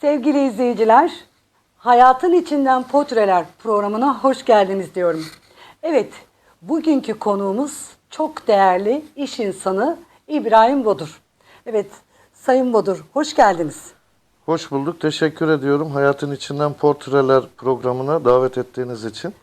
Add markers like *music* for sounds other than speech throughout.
Sevgili izleyiciler, Hayatın İçinden Portreler programına hoş geldiniz diyorum. Evet, bugünkü konuğumuz çok değerli iş insanı İbrahim Bodur. Evet, Sayın Bodur, hoş geldiniz. Hoş bulduk. Teşekkür ediyorum. Hayatın içinden portreler programına davet ettiğiniz için.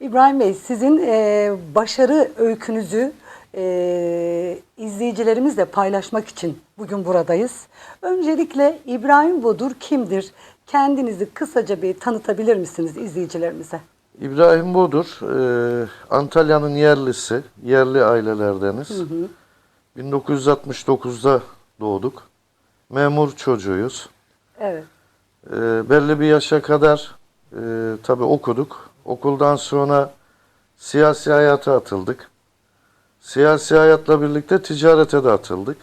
İbrahim Bey, sizin e, başarı öykünüzü e, izleyicilerimizle paylaşmak için bugün buradayız. Öncelikle İbrahim Bodur kimdir? Kendinizi kısaca bir tanıtabilir misiniz izleyicilerimize? İbrahim Bodur, e, Antalya'nın yerlisi, yerli ailelerdeniz. 1969'da doğduk. Memur çocuğuyuz. Evet. E, belli bir yaşa kadar e, tabii okuduk. Okuldan sonra siyasi hayata atıldık. Siyasi hayatla birlikte ticarete de atıldık.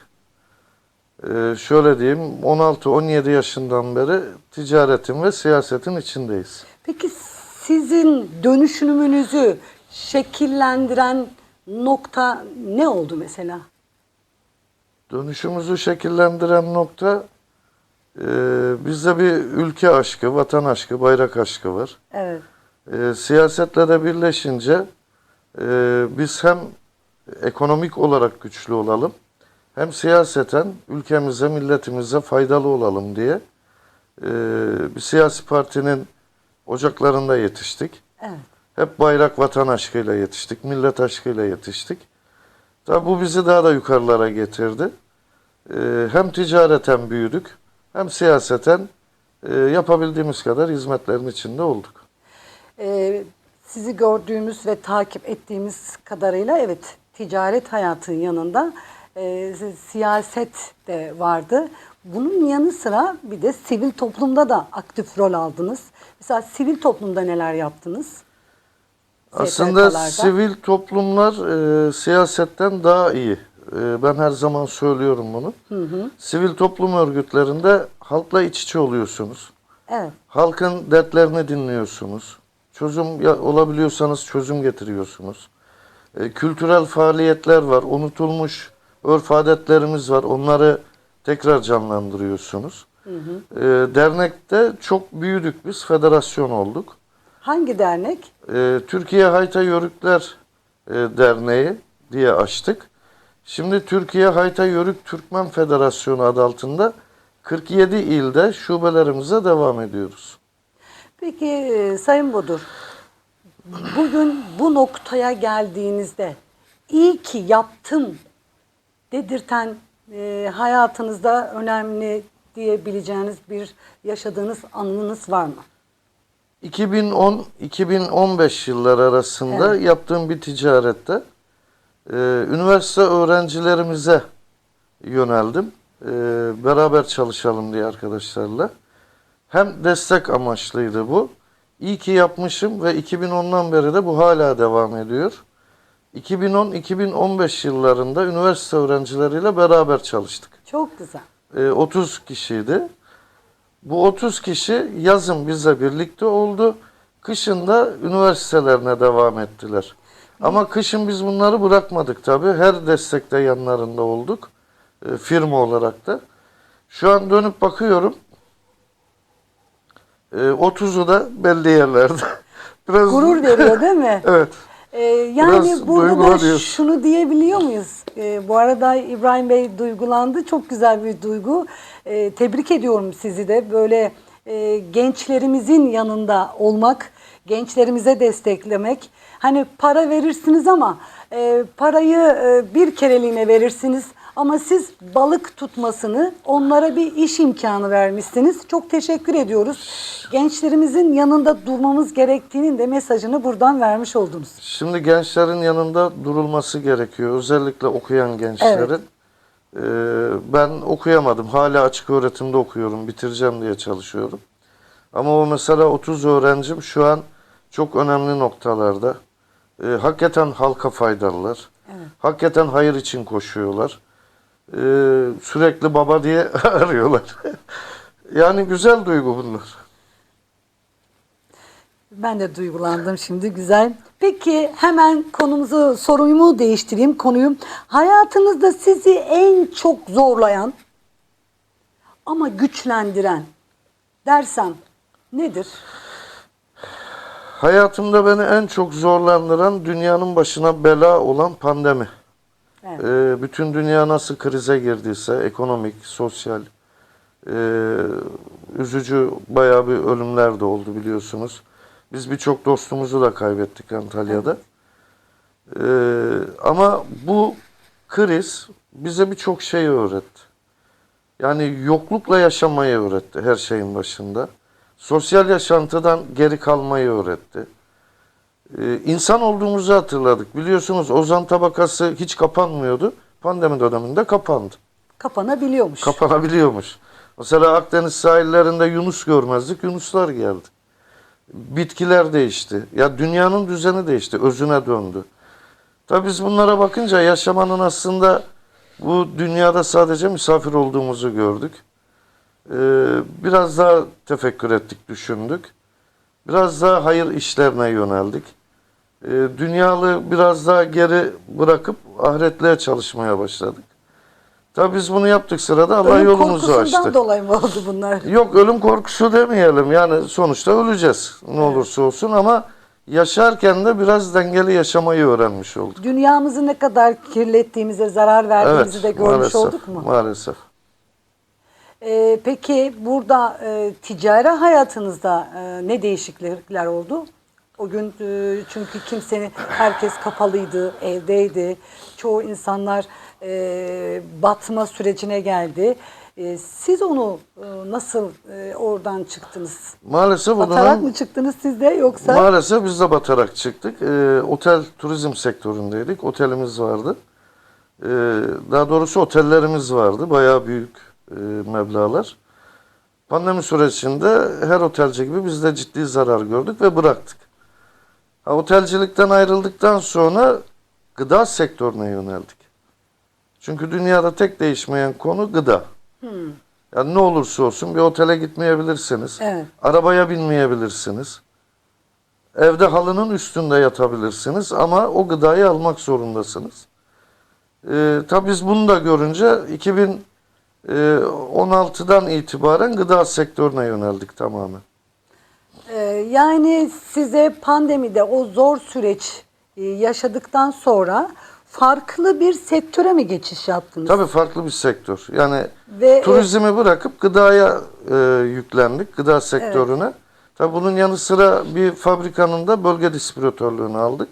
E, şöyle diyeyim, 16-17 yaşından beri ticaretin ve siyasetin içindeyiz. Peki sizin dönüşümünüzü şekillendiren nokta ne oldu mesela? Dönüşümüzü şekillendiren nokta e, bizde bir ülke aşkı, vatan aşkı, bayrak aşkı var. Evet. E, siyasetle de birleşince e, biz hem ekonomik olarak güçlü olalım hem siyaseten ülkemize, milletimize faydalı olalım diye e, bir siyasi partinin ocaklarında yetiştik. Evet. Hep bayrak vatan aşkıyla yetiştik, millet aşkıyla yetiştik. Tabi bu bizi daha da yukarılara getirdi. Ee, hem ticareten büyüdük, hem siyaseten e, yapabildiğimiz kadar hizmetlerin içinde olduk. Ee, sizi gördüğümüz ve takip ettiğimiz kadarıyla evet ticaret hayatının yanında e, siyaset de vardı. Bunun yanı sıra bir de sivil toplumda da aktif rol aldınız. Mesela sivil toplumda neler yaptınız? Aslında sivil toplumlar e, siyasetten daha iyi. E, ben her zaman söylüyorum bunu. Sivil toplum örgütlerinde halkla iç içe oluyorsunuz. Evet. Halkın dertlerini dinliyorsunuz. Çözüm ya- olabiliyorsanız çözüm getiriyorsunuz. E, kültürel faaliyetler var. Unutulmuş örf adetlerimiz var. Onları tekrar canlandırıyorsunuz. E, dernekte çok büyüdük biz. Federasyon olduk. Hangi dernek? E, Türkiye Hayta Yörükler e, Derneği diye açtık. Şimdi Türkiye Hayta Yörük Türkmen Federasyonu adı altında 47 ilde şubelerimize devam ediyoruz. Peki e, Sayın Bodur, bugün bu noktaya geldiğinizde iyi ki yaptım dedirten e, hayatınızda önemli diyebileceğiniz bir yaşadığınız anınız var mı? 2010-2015 yılları arasında yaptığım bir ticarette e, üniversite öğrencilerimize yöneldim. E, beraber çalışalım diye arkadaşlarla. Hem destek amaçlıydı bu. İyi ki yapmışım ve 2010'dan beri de bu hala devam ediyor. 2010-2015 yıllarında üniversite öğrencileriyle beraber çalıştık. Çok güzel. E, 30 kişiydi. Bu 30 kişi yazın bizle birlikte oldu. Kışın da üniversitelerine devam ettiler. Ama kışın biz bunları bırakmadık tabii. Her destekte yanlarında olduk. E, firma olarak da. Şu an dönüp bakıyorum. E, 30'u da belli yerlerde. *laughs* Biraz Gurur *laughs* veriyor değil mi? evet. Ee, yani Biraz burada da şunu diyebiliyor muyuz? Ee, bu arada İbrahim Bey duygulandı. Çok güzel bir duygu. Ee, tebrik ediyorum sizi de. Böyle e, gençlerimizin yanında olmak, gençlerimize desteklemek. Hani para verirsiniz ama e, parayı e, bir kereliğine verirsiniz. Ama siz balık tutmasını, onlara bir iş imkanı vermişsiniz. Çok teşekkür ediyoruz. Gençlerimizin yanında durmamız gerektiğinin de mesajını buradan vermiş oldunuz. Şimdi gençlerin yanında durulması gerekiyor. Özellikle okuyan gençlerin. Ee, ben okuyamadım. Hala açık öğretimde okuyorum. Bitireceğim diye çalışıyorum. Ama o mesela 30 öğrencim şu an çok önemli noktalarda. Ee, hakikaten halka faydalılar. Hakikaten hayır için koşuyorlar. Ee, sürekli baba diye *laughs* arıyorlar. yani güzel duygu bunlar. Ben de duygulandım şimdi güzel. Peki hemen konumuzu sorumu değiştireyim konuyu. Hayatınızda sizi en çok zorlayan ama güçlendiren dersem nedir? Hayatımda beni en çok zorlandıran dünyanın başına bela olan pandemi. Evet. Ee, bütün dünya nasıl krize girdiyse ekonomik, sosyal, e, üzücü bayağı bir ölümler de oldu biliyorsunuz. Biz birçok dostumuzu da kaybettik Antalya'da. Ee, ama bu kriz bize birçok şey öğretti. Yani yoklukla yaşamayı öğretti her şeyin başında. Sosyal yaşantıdan geri kalmayı öğretti. Ee, insan olduğumuzu hatırladık. Biliyorsunuz ozan tabakası hiç kapanmıyordu. Pandemi döneminde kapandı. Kapanabiliyormuş. Kapanabiliyormuş. Mesela Akdeniz sahillerinde Yunus görmezdik. Yunuslar geldi. Bitkiler değişti. Ya dünyanın düzeni değişti. Özüne döndü. Tabii biz bunlara bakınca yaşamanın aslında bu dünyada sadece misafir olduğumuzu gördük. Ee, biraz daha tefekkür ettik, düşündük. Biraz daha hayır işlerine yöneldik. Ee, dünyalı biraz daha geri bırakıp ahiretliğe çalışmaya başladık. Tabii biz bunu yaptık sırada Allah Ölüm yolumuzu açtı. dolayı mı oldu bunlar? Yok ölüm korkusu demeyelim. Yani sonuçta öleceğiz ne olursa olsun ama yaşarken de biraz dengeli yaşamayı öğrenmiş olduk. Dünyamızı ne kadar kirlettiğimize, zarar verdiğimizi Evet, de görmüş maalesef, olduk mu? Maalesef. Ee, peki burada e, ticari hayatınızda e, ne değişiklikler oldu? O gün e, çünkü kimsenin, herkes kapalıydı, evdeydi. Çoğu insanlar e, batma sürecine geldi. E, siz onu e, nasıl e, oradan çıktınız? Maalesef Batarak mı çıktınız siz de yoksa? maalesef biz de batarak çıktık. Ee, otel turizm sektöründeydik. Otelimiz vardı. Ee, daha doğrusu otellerimiz vardı. Bayağı büyük e, meblağlar. Pandemi sürecinde her otelci gibi biz de ciddi zarar gördük ve bıraktık. Otelcilikten ayrıldıktan sonra gıda sektörüne yöneldik. Çünkü dünyada tek değişmeyen konu gıda. Yani ne olursa olsun bir otele gitmeyebilirsiniz. Evet. Arabaya binmeyebilirsiniz. Evde halının üstünde yatabilirsiniz ama o gıdayı almak zorundasınız. Ee, tabii biz bunu da görünce 2016'dan itibaren gıda sektörüne yöneldik tamamen. Yani size pandemide o zor süreç e, yaşadıktan sonra farklı bir sektöre mi geçiş yaptınız? Tabii farklı bir sektör. Yani Ve, e, turizmi bırakıp gıdaya e, yüklendik, gıda sektörüne. Tabii bunun yanı sıra bir fabrikanın da bölge distribütörlüğünü aldık.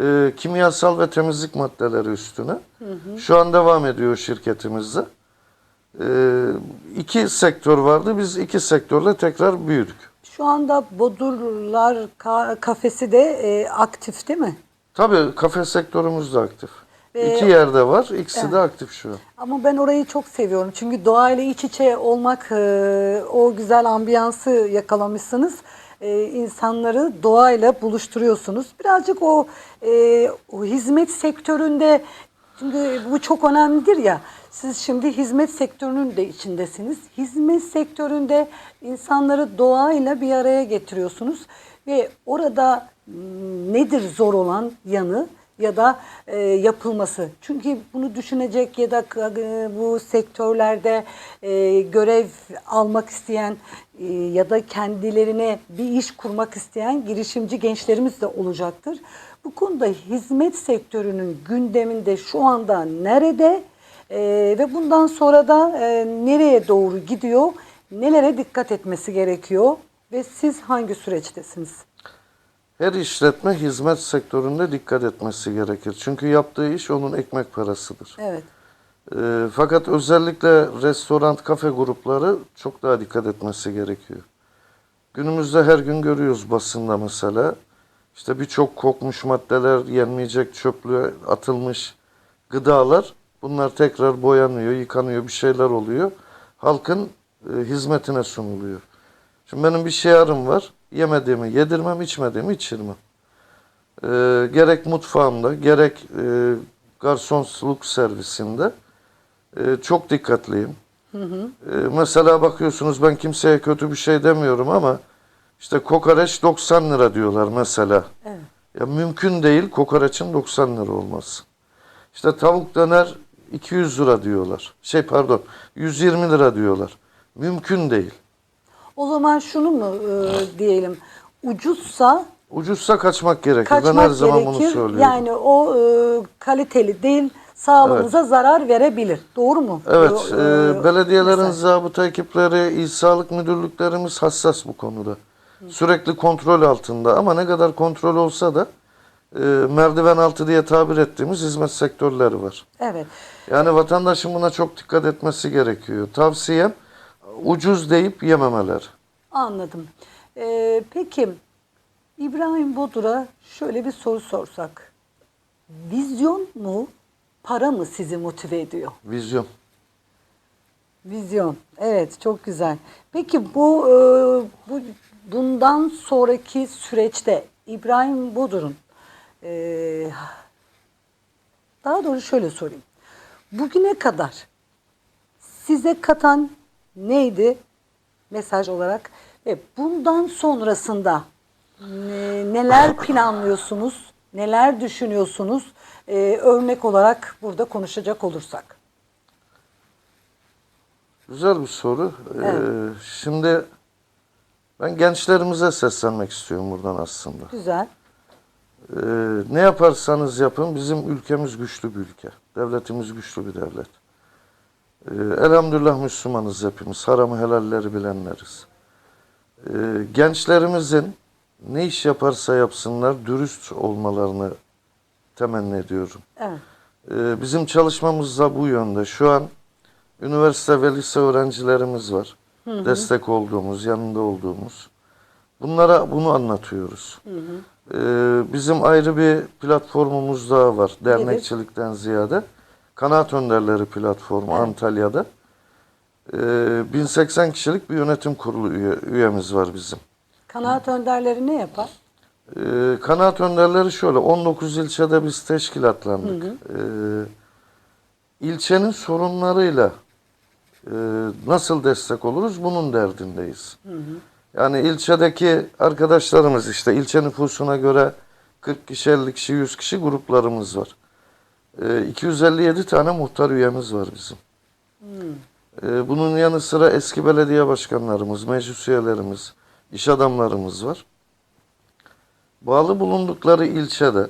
E, kimyasal ve temizlik maddeleri üstüne. Şu an devam ediyor şirketimizde. E, iki sektör vardı. Biz iki sektörle tekrar büyüdük. Şu anda Bodurlar ka- kafesi de e, aktif değil mi? Tabii kafe sektörümüz de aktif. Ve- İki yerde var. İkisi de aktif şu an. Ama ben orayı çok seviyorum. Çünkü doğayla iç içe olmak, e, o güzel ambiyansı yakalamışsınız. E, insanları doğayla buluşturuyorsunuz. Birazcık o, e, o hizmet sektöründe, çünkü bu çok önemlidir ya. Siz şimdi hizmet sektörünün de içindesiniz. Hizmet sektöründe insanları doğayla bir araya getiriyorsunuz. Ve orada m, nedir zor olan yanı? Ya da e, yapılması. Çünkü bunu düşünecek ya da e, bu sektörlerde e, görev almak isteyen e, ya da kendilerine bir iş kurmak isteyen girişimci gençlerimiz de olacaktır. Bu konuda hizmet sektörünün gündeminde şu anda nerede e, ve bundan sonra da e, nereye doğru gidiyor, nelere dikkat etmesi gerekiyor ve siz hangi süreçtesiniz? Her işletme hizmet sektöründe dikkat etmesi gerekir. Çünkü yaptığı iş onun ekmek parasıdır. Evet. Ee, fakat özellikle restoran, kafe grupları çok daha dikkat etmesi gerekiyor. Günümüzde her gün görüyoruz basında mesela. İşte birçok kokmuş maddeler, yenmeyecek çöplüğe atılmış gıdalar. Bunlar tekrar boyanıyor, yıkanıyor, bir şeyler oluyor. Halkın e, hizmetine sunuluyor. Şimdi benim bir şiarım var. Yemediğimi yedirmem, içmediğimi içirmem. Ee, gerek mutfağımda, gerek e, garsonluk servisinde e, çok dikkatliyim. E, mesela bakıyorsunuz ben kimseye kötü bir şey demiyorum ama işte kokoreç 90 lira diyorlar mesela. Evet. Ya mümkün değil kokoreçin 90 lira olması. İşte tavuk döner 200 lira diyorlar. Şey pardon 120 lira diyorlar. Mümkün değil. O zaman şunu mu e, diyelim? Ucuzsa Ucuzsa kaçmak gerekir. ben her kaçmak zaman bunu gerekir. söylüyorum. Yani o e, kaliteli değil, sağlığınıza zarar verebilir. Doğru mu? Evet, e, e, belediyelerin mesaj. zabıta ekipleri, il sağlık müdürlüklerimiz hassas bu konuda. Sürekli kontrol altında ama ne kadar kontrol olsa da e, merdiven altı diye tabir ettiğimiz hizmet sektörleri var. Evet. Yani vatandaşın buna çok dikkat etmesi gerekiyor. Tavsiyem ucuz deyip yememeler. Anladım. Ee, peki İbrahim Bodur'a şöyle bir soru sorsak. Vizyon mu, para mı sizi motive ediyor? Vizyon. Vizyon. Evet, çok güzel. Peki bu, e, bu bundan sonraki süreçte İbrahim Bodur'un e, daha doğrusu şöyle sorayım. Bugüne kadar size katan neydi mesaj olarak ve bundan sonrasında ne- neler planlıyorsunuz, neler düşünüyorsunuz e, örnek olarak burada konuşacak olursak. Güzel bir soru. Ee, şimdi ben gençlerimize seslenmek istiyorum buradan aslında. Güzel. Ee, ne yaparsanız yapın bizim ülkemiz güçlü bir ülke. Devletimiz güçlü bir devlet. Ee, elhamdülillah Müslümanız hepimiz. Haramı helalleri bilenleriz. Ee, gençlerimizin ne iş yaparsa yapsınlar dürüst olmalarını temenni ediyorum. Evet. Ee, bizim çalışmamız da bu yönde. Şu an üniversite ve lise öğrencilerimiz var. Destek olduğumuz, yanında olduğumuz. Bunlara bunu anlatıyoruz. Ee, bizim ayrı bir platformumuz daha var. Dernekçilikten ziyade. Kanaat Önderleri platformu Antalya'da. Ee, 1080 kişilik bir yönetim kurulu üye- üyemiz var bizim. Kanaat önderleri ne yapar? Ee, kanaat önderleri şöyle 19 ilçede biz teşkilatlandık. Ee, ilçenin sorunlarıyla e, nasıl destek oluruz bunun derdindeyiz. Yani ilçedeki arkadaşlarımız işte ilçe nüfusuna göre 40 kişi 50 kişi 100 kişi gruplarımız var. Ee, 257 tane muhtar üyemiz var bizim. Ee, bunun yanı sıra eski belediye başkanlarımız, meclis üyelerimiz, iş adamlarımız var bağlı bulundukları ilçede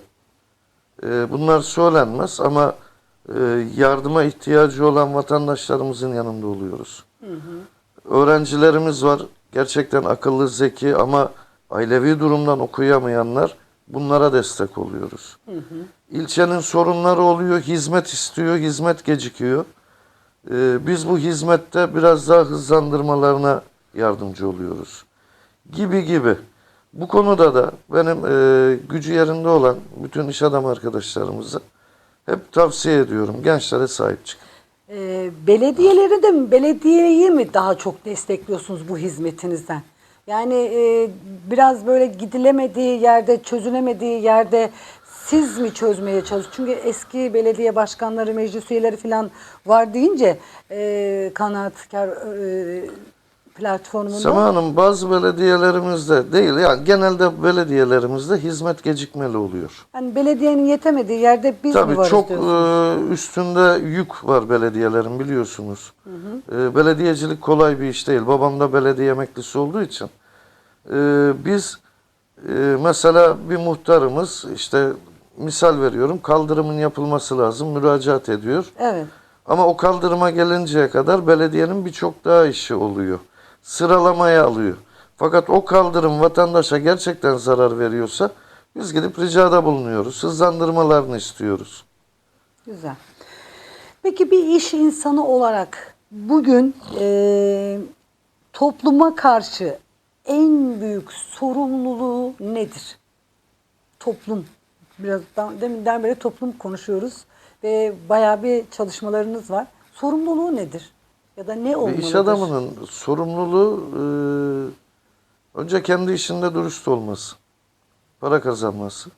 e, bunlar söylenmez ama e, yardıma ihtiyacı olan vatandaşlarımızın yanında oluyoruz. Öğrencilerimiz var gerçekten akıllı, zeki ama ailevi durumdan okuyamayanlar bunlara destek oluyoruz. İlçenin sorunları oluyor, hizmet istiyor, hizmet gecikiyor. E, biz bu hizmette biraz daha hızlandırmalarına yardımcı oluyoruz. Gibi gibi. Bu konuda da benim e, gücü yerinde olan bütün iş adam arkadaşlarımıza hep tavsiye ediyorum. Gençlere sahip çıkın. Ee, belediyeleri de mi, belediyeyi mi daha çok destekliyorsunuz bu hizmetinizden? Yani e, biraz böyle gidilemediği yerde, çözülemediği yerde siz mi çözmeye çalışıyorsunuz? Çünkü eski belediye başkanları, meclis üyeleri falan var deyince e, kanaatkar e, platformunda. Sema Hanım bazı belediyelerimizde değil yani genelde belediyelerimizde hizmet gecikmeli oluyor. Yani belediyenin yetemediği yerde biz mi Tabii varız çok diyorsunuz? e, üstünde yük var belediyelerin biliyorsunuz. E, belediyecilik kolay bir iş değil. Babam da belediye emeklisi olduğu için. E, biz e, mesela bir muhtarımız işte misal veriyorum kaldırımın yapılması lazım müracaat ediyor. Evet. Ama o kaldırıma gelinceye kadar belediyenin birçok daha işi oluyor. Sıralamaya alıyor. Fakat o kaldırım vatandaşa gerçekten zarar veriyorsa biz gidip ricada bulunuyoruz. Hızlandırmalarını istiyoruz. Güzel. Peki bir iş insanı olarak bugün e, topluma karşı en büyük sorumluluğu nedir? Toplum. Biraz deminden beri toplum konuşuyoruz ve bayağı bir çalışmalarınız var. Sorumluluğu nedir? Ya da ne Bir olmalıdır? iş adamının sorumluluğu e, önce kendi işinde dürüst olması, para kazanması.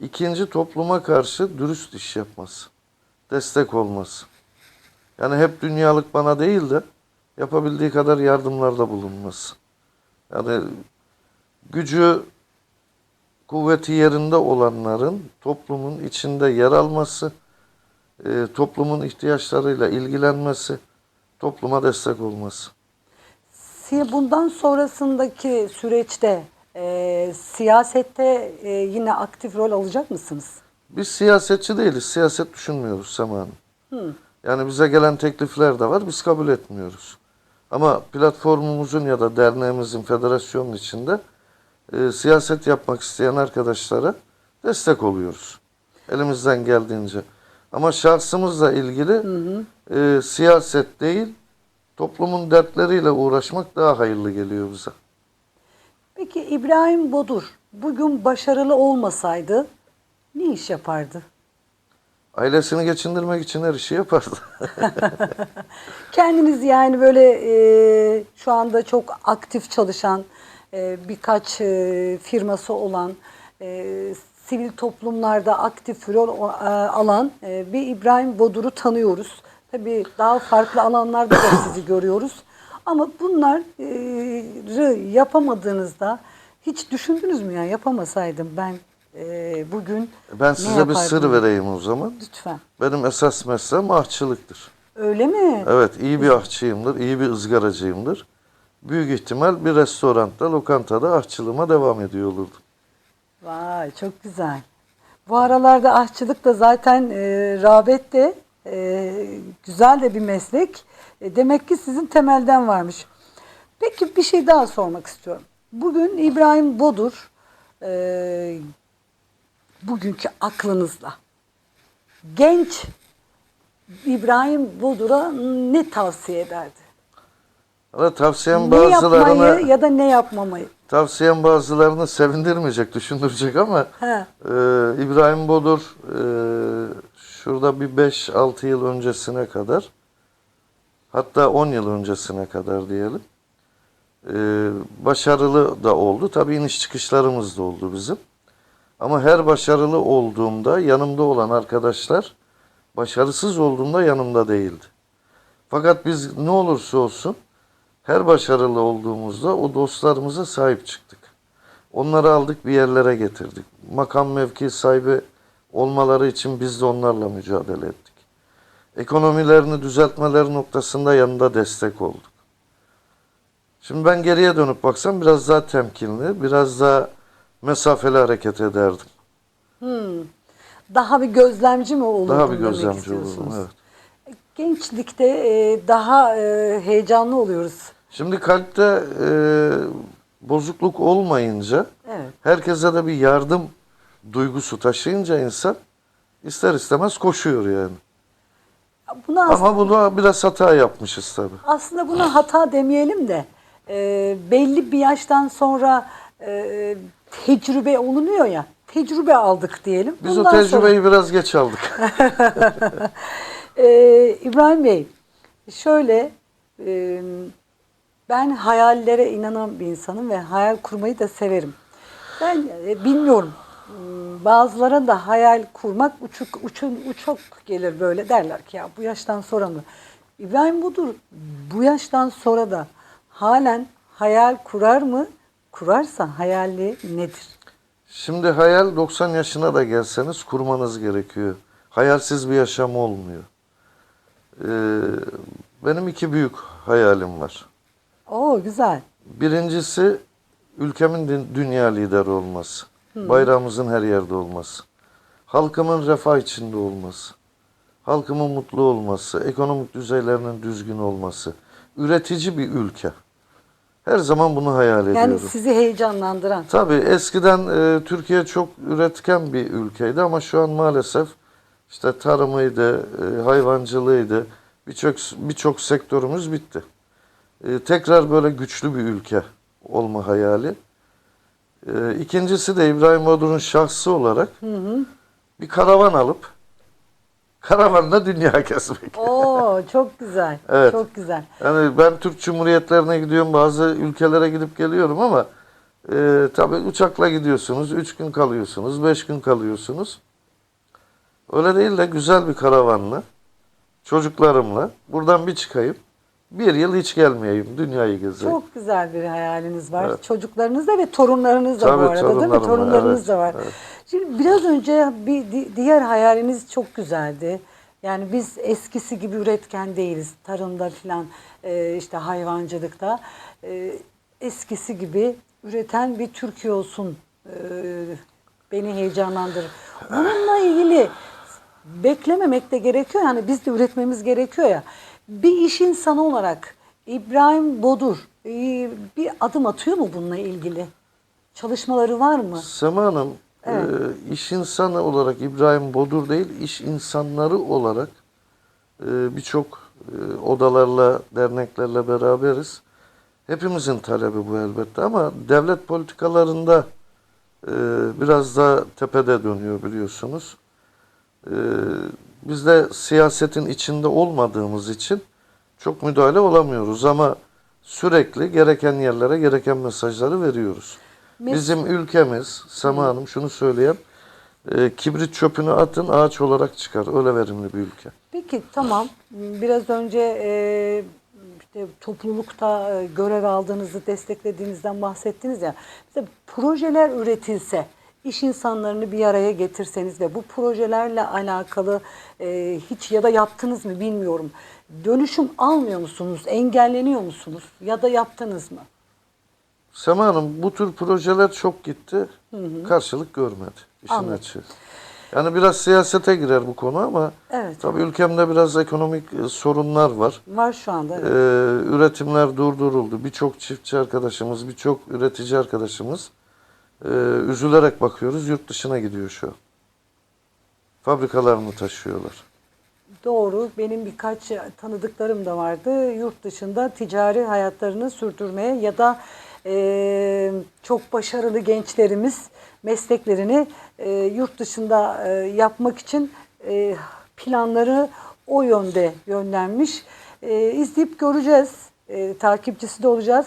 İkinci topluma karşı dürüst iş yapması, destek olması. Yani hep dünyalık bana değil de yapabildiği kadar yardımlarda bulunması. Yani gücü kuvveti yerinde olanların toplumun içinde yer alması, e, toplumun ihtiyaçlarıyla ilgilenmesi, topluma destek olması. bundan sonrasındaki süreçte e, siyasette e, yine aktif rol alacak mısınız? Biz siyasetçi değiliz. Siyaset düşünmüyoruz Sema Hanım. Yani bize gelen teklifler de var. Biz kabul etmiyoruz. Ama platformumuzun ya da derneğimizin, federasyonun içinde e, siyaset yapmak isteyen arkadaşlara destek oluyoruz. Elimizden geldiğince. Ama şahsımızla ilgili e, siyaset değil, toplumun dertleriyle uğraşmak daha hayırlı geliyor bize. Peki İbrahim Bodur bugün başarılı olmasaydı ne iş yapardı? Ailesini geçindirmek için her işi yapardı. *laughs* Kendiniz yani böyle e, şu anda çok aktif çalışan e, birkaç e, firması olan e, sivil toplumlarda aktif rol e, alan e, bir İbrahim Bodur'u tanıyoruz. Tabii daha farklı alanlarda da sizi görüyoruz. Ama bunları yapamadığınızda hiç düşündünüz mü ya yapamasaydım ben e, bugün Ben size bir sır vereyim o zaman. Lütfen. Benim esas mesleğim ahçılıktır. Öyle mi? Evet, iyi bir ahçıyımdır, iyi bir ızgaracıyımdır. Büyük ihtimal bir restoranda, lokantada ahçılığıma devam ediyor olurdum. Vay çok güzel. Bu aralarda aşçılık da zaten e, rağbet de e, güzel de bir meslek. E, demek ki sizin temelden varmış. Peki bir şey daha sormak istiyorum. Bugün İbrahim Bodur e, bugünkü aklınızla genç İbrahim Bodur'a ne tavsiye ederdi? Ama tavsiyem Ne yapmayı bazılarını, ya da ne yapmamayı? tavsiyem bazılarını sevindirmeyecek, düşündürecek ama He. e, İbrahim Bodur e, şurada bir 5-6 yıl öncesine kadar hatta 10 yıl öncesine kadar diyelim e, başarılı da oldu. Tabii iniş çıkışlarımız da oldu bizim. Ama her başarılı olduğumda yanımda olan arkadaşlar başarısız olduğumda yanımda değildi. Fakat biz ne olursa olsun her başarılı olduğumuzda o dostlarımıza sahip çıktık. Onları aldık bir yerlere getirdik. Makam mevki sahibi olmaları için biz de onlarla mücadele ettik. Ekonomilerini düzeltmeleri noktasında yanında destek olduk. Şimdi ben geriye dönüp baksam biraz daha temkinli, biraz daha mesafeli hareket ederdim. Daha bir gözlemci mi olurdun Daha bir gözlemci olurdum. Evet. Gençlikte e, daha e, heyecanlı oluyoruz. Şimdi kalpte e, bozukluk olmayınca Evet. herkese de bir yardım duygusu taşıyınca insan ister istemez koşuyor yani. Buna as- Ama buna biraz hata yapmışız tabii. aslında buna hata demeyelim de e, belli bir yaştan sonra e, tecrübe olunuyor ya. Tecrübe aldık diyelim. Biz Bundan o tecrübeyi biraz geç aldık. Sonra, *laughs* e, İbrahim Bey şöyle e, ben hayallere inanan bir insanım ve hayal kurmayı da severim. Ben e, bilmiyorum. Hmm, Bazılara da hayal kurmak uçuk uçun uçuk gelir böyle derler ki ya bu yaştan sonra mı? İbrahim Budur bu yaştan sonra da halen hayal kurar mı? Kurarsa hayali nedir? Şimdi hayal 90 yaşına da gelseniz kurmanız gerekiyor. Hayalsiz bir yaşam olmuyor. Ee, benim iki büyük hayalim var. Oo güzel. Birincisi ülkemin dü- dünya lideri olması. Bayrağımızın her yerde olması. Halkımın refah içinde olması. Halkımın mutlu olması. Ekonomik düzeylerinin düzgün olması. Üretici bir ülke. Her zaman bunu hayal ediyorum. Yani sizi heyecanlandıran. Tabii eskiden e, Türkiye çok üretken bir ülkeydi ama şu an maalesef işte tarımıydı, e, hayvancılığıydı, birçok birçok sektörümüz bitti. E, tekrar böyle güçlü bir ülke olma hayali. E, ikincisi de İbrahim Bodur'un şahsı olarak bir karavan alıp karavanla dünya *laughs* gezmek. Oo çok güzel. Evet. Çok güzel. Yani ben Türk Cumhuriyetlerine gidiyorum, bazı ülkelere gidip geliyorum ama e, tabii uçakla gidiyorsunuz, üç gün kalıyorsunuz, beş gün kalıyorsunuz. Öyle değil de güzel bir karavanla, çocuklarımla buradan bir çıkayım, bir yıl hiç gelmeyeyim, dünyayı gezeyim. Çok güzel bir hayaliniz var. Evet. Çocuklarınız da ve torunlarınız da Tabii, bu arada değil mi? Torunlarınız evet, da var. evet. Şimdi biraz önce bir di- diğer hayaliniz çok güzeldi. Yani biz eskisi gibi üretken değiliz. Tarımda filan e, işte hayvancılıkta. E, eskisi gibi üreten bir Türkiye olsun e, beni heyecanlandırır. Bununla ilgili beklememek de gerekiyor. Yani biz de üretmemiz gerekiyor ya. Bir iş insanı olarak İbrahim Bodur e, bir adım atıyor mu bununla ilgili? Çalışmaları var mı? Sema Hanım, Evet. e, iş insanı olarak İbrahim Bodur değil, iş insanları olarak e, birçok e, odalarla, derneklerle beraberiz. Hepimizin talebi bu elbette ama devlet politikalarında e, biraz da tepede dönüyor biliyorsunuz. E, biz de siyasetin içinde olmadığımız için çok müdahale olamıyoruz ama sürekli gereken yerlere gereken mesajları veriyoruz. Mes- Bizim ülkemiz, Sema Hanım şunu söyleyeyim, e, kibrit çöpünü atın ağaç olarak çıkar. Öyle verimli bir ülke. Peki tamam. Biraz önce e, işte toplulukta e, görev aldığınızı desteklediğinizden bahsettiniz ya. Mesela projeler üretilse, iş insanlarını bir araya getirseniz ve bu projelerle alakalı e, hiç ya da yaptınız mı bilmiyorum. Dönüşüm almıyor musunuz? Engelleniyor musunuz? Ya da yaptınız mı? Sema Hanım bu tür projeler çok gitti. Karşılık görmedi. işin Anladım. açığı. Yani biraz siyasete girer bu konu ama Evet. tabii ülkemde biraz ekonomik e, sorunlar var. Var şu anda. Ee, evet. üretimler durduruldu. Birçok çiftçi arkadaşımız, birçok üretici arkadaşımız e, üzülerek bakıyoruz yurt dışına gidiyor şu. Fabrikalarını taşıyorlar. Doğru. Benim birkaç tanıdıklarım da vardı. Yurt dışında ticari hayatlarını sürdürmeye ya da e, çok başarılı gençlerimiz mesleklerini e, yurt dışında e, yapmak için e, planları o yönde yönlenmiş. E, izleyip göreceğiz. E, takipçisi de olacağız.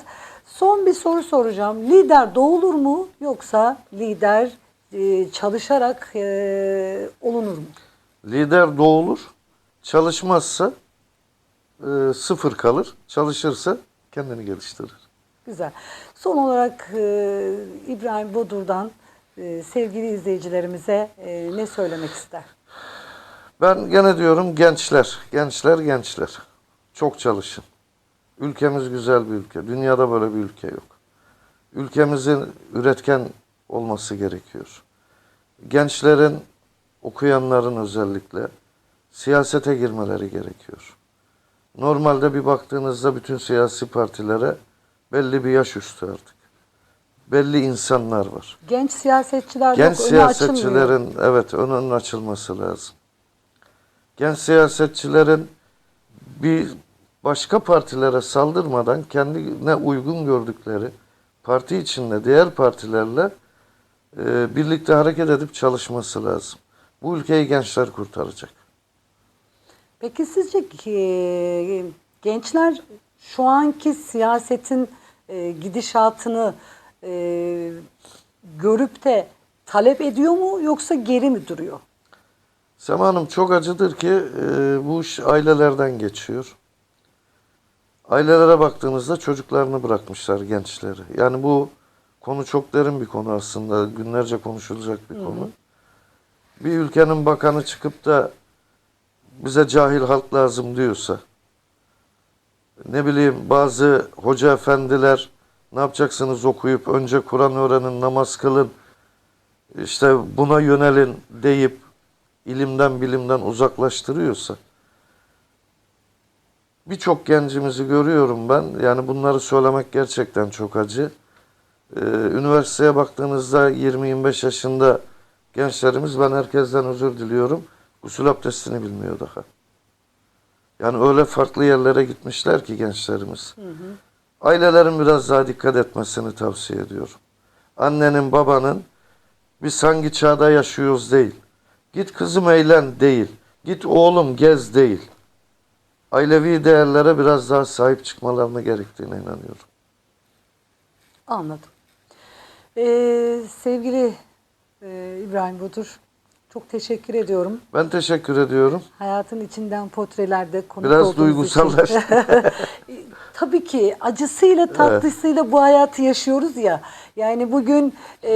Son bir soru soracağım. Lider doğulur mu yoksa lider e, çalışarak e, olunur mu? Lider doğulur, çalışmazsa e, sıfır kalır, çalışırsa kendini geliştirir. Güzel. Son olarak e, İbrahim Bodur'dan e, sevgili izleyicilerimize e, ne söylemek ister? Ben gene diyorum gençler, gençler, gençler. Çok çalışın. Ülkemiz güzel bir ülke. Dünyada böyle bir ülke yok. Ülkemizin üretken olması gerekiyor. Gençlerin, okuyanların özellikle siyasete girmeleri gerekiyor. Normalde bir baktığınızda bütün siyasi partilere belli bir yaş üstü artık. Belli insanlar var. Genç siyasetçiler Genç yok, önü siyasetçilerin evet önünün açılması lazım. Genç siyasetçilerin bir başka partilere saldırmadan kendine uygun gördükleri parti içinde diğer partilerle e, birlikte hareket edip çalışması lazım. Bu ülkeyi gençler kurtaracak. Peki sizce ki, gençler şu anki siyasetin e, gidişatını e, görüp de talep ediyor mu yoksa geri mi duruyor? Sema Hanım çok acıdır ki e, bu iş ailelerden geçiyor. Ailelere baktığınızda çocuklarını bırakmışlar gençleri. Yani bu konu çok derin bir konu aslında. Günlerce konuşulacak bir konu. Bir ülkenin bakanı çıkıp da bize cahil halk lazım diyorsa ne bileyim bazı hoca efendiler ne yapacaksınız okuyup önce Kur'an öğrenin, namaz kılın, işte buna yönelin deyip ilimden bilimden uzaklaştırıyorsa birçok gencimizi görüyorum ben. Yani bunları söylemek gerçekten çok acı. Ee, üniversiteye baktığınızda 20-25 yaşında gençlerimiz ben herkesten özür diliyorum. Gusül abdestini bilmiyor daha. Yani öyle farklı yerlere gitmişler ki gençlerimiz. Ailelerin biraz daha dikkat etmesini tavsiye ediyorum. Annenin, babanın biz hangi çağda yaşıyoruz değil. Git kızım eğlen değil. Git oğlum gez değil. Ailevi değerlere biraz daha sahip çıkmalarına gerektiğine inanıyorum. Anladım. Ee, sevgili e, İbrahim Bodur, çok teşekkür ediyorum. Ben teşekkür ediyorum. Hayatın içinden portrelerde konuk Biraz duygusallaştı. için. *laughs* Tabii ki acısıyla tatlısıyla bu hayatı yaşıyoruz ya. Yani bugün e,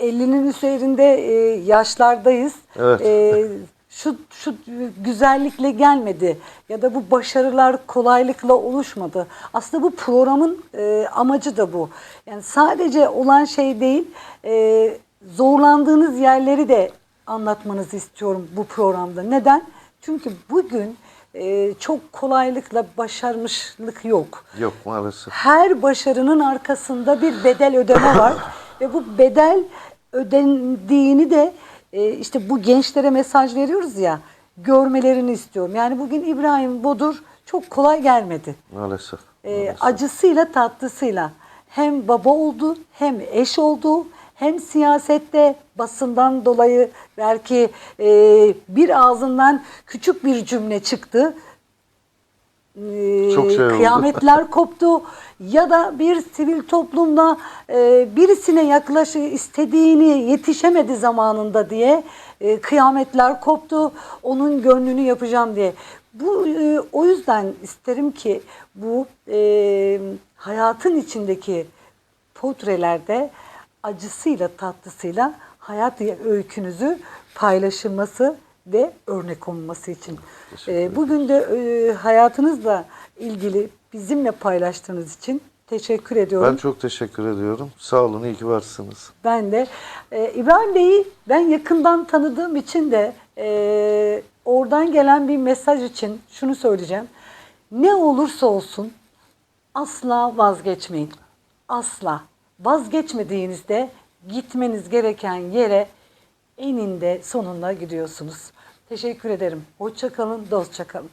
50'nin üzerinde e, yaşlardayız. Evet. E, *laughs* şu şu güzellikle gelmedi ya da bu başarılar kolaylıkla oluşmadı. Aslında bu programın e, amacı da bu. Yani sadece olan şey değil, e, zorlandığınız yerleri de anlatmanızı istiyorum bu programda. Neden? Çünkü bugün e, çok kolaylıkla başarmışlık yok. Yok maalesef. Her başarının arkasında bir bedel ödeme var ve bu bedel ödendiğini de e, işte bu gençlere mesaj veriyoruz ya görmelerini istiyorum. Yani bugün İbrahim Bodur çok kolay gelmedi. Maalesef. E, maalesef. acısıyla tatlısıyla hem baba oldu hem eş oldu hem siyasette basından dolayı belki e, bir ağzından küçük bir cümle çıktı. E, Çok şey oldu. kıyametler *laughs* koptu ya da bir sivil toplumda e, birisine yaklaşı istediğini yetişemedi zamanında diye e, kıyametler koptu. Onun gönlünü yapacağım diye. Bu e, o yüzden isterim ki bu e, hayatın içindeki portrelerde acısıyla tatlısıyla hayat öykünüzü paylaşılması ve örnek olması için. E, bugün de e, hayatınızla ilgili bizimle paylaştığınız için teşekkür ediyorum. Ben çok teşekkür ediyorum. Sağ olun, iyi ki varsınız. Ben de e, İbrahim Bey'i ben yakından tanıdığım için de e, oradan gelen bir mesaj için şunu söyleyeceğim. Ne olursa olsun asla vazgeçmeyin. Asla. Vazgeçmediğinizde gitmeniz gereken yere eninde sonunda gidiyorsunuz. Teşekkür ederim. Hoşça kalın, dostça kalın.